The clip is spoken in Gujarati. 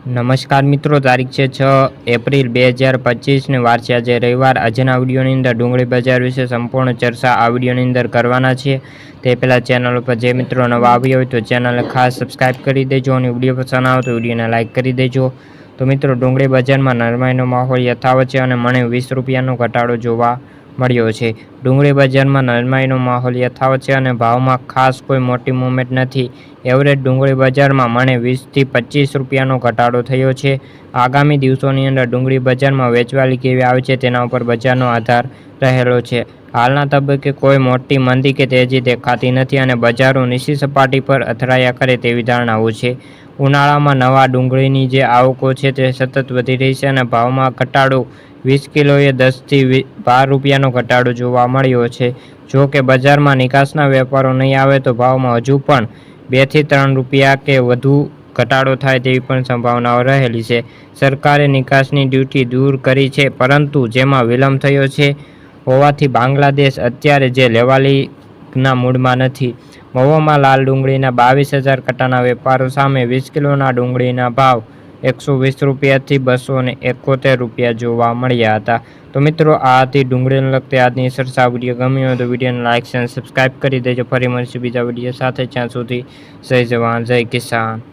નમસ્કાર મિત્રો, તારીખ છે છ એપ્રિલ બે હજાર પચીસને વાર છે આજે રવિવાર. આજના વિડીયોની અંદર ડુંગળી બજાર વિશે સંપૂર્ણ ચર્ચા આ વિડીયોની અંદર કરવાના છે તે પહેલાં ચેનલ ઉપર જે મિત્રો નવા આવ્યા હોય તો ચેનલ ખાસ સબસ્ક્રાઇબ કરી દેજો અને વીડિયો પસંદ આવે તો વિડીયોને લાઇક કરી દેજો. તો મિત્રો, ડુંગળી બજારમાં નરમાઈનો માહોલ યથાવત છે અને મને વીસ રૂપિયાનો ઘટાડો જોવા મળ્યો છે. ડુંગળી બજારમાં નરમાઈનો માહોલ યથાવત છે અને ભાવમાં ખાસ કોઈ મોટી મુવમેન્ટ નથી. એવરેજ ડુંગળી બજારમાં મને વીસથી પચીસ રૂપિયાનો ઘટાડો થયો છે. આગામી દિવસોની અંદર ડુંગળી બજારમાં વેચવાલી કેવી આવે છે તેના ઉપર બજારનો આધાર રહેલો છે. હાલના તબક્કે કોઈ મોટી મંદી કે તેજી દેખાતી નથી અને બજારો નીચી સપાટી પર અથડાયા કરે તેવી ધારણાઓ છે. ઉનાળામાં નવા ડુંગળીની જે આવકો છે તે સતત વધી રહી છે અને ભાવમાં ઘટાડો વીસ કિલોએ દસથી બાર રૂપિયાનો ઘટાડો જોવા મળ્યો છે. જો કે બજારમાં નિકાસના વેપારો નહીં આવે તો ભાવમાં હજુ પણ બેથી ત્રણ રૂપિયા કે વધુ ઘટાડો થાય તેવી પણ સંભાવનાઓ રહેલી છે. સરકારે નિકાસની ડ્યુટી દૂર કરી છે, પરંતુ જેમાં વિલંબ થયો છે હોવાથી બાંગ્લાદેશ અત્યારે જે લેવાલીના મૂડમાં નથી. મહુવામાં લાલ ડુંગળીના બાવીસ હજાર કટાના વેપારો સામે વીસ કિલોના ડુંગળીના ભાવ એકસો વીસ રૂપિયાથી બસો ને એકોતેર રૂપિયા જોવા મળ્યા હતા. તો મિત્રો, આ હતી ડુંગળીને લગતી આજની સરસા વીડિયો. ગમ્યો તો વિડીયોને લાઇક અને સબસ્ક્રાઈબ કરી દેજો. ફરી મળશે બીજા વીડિયો સાથે. જ્યાં સુધી જય જવાન, જય કિસાન.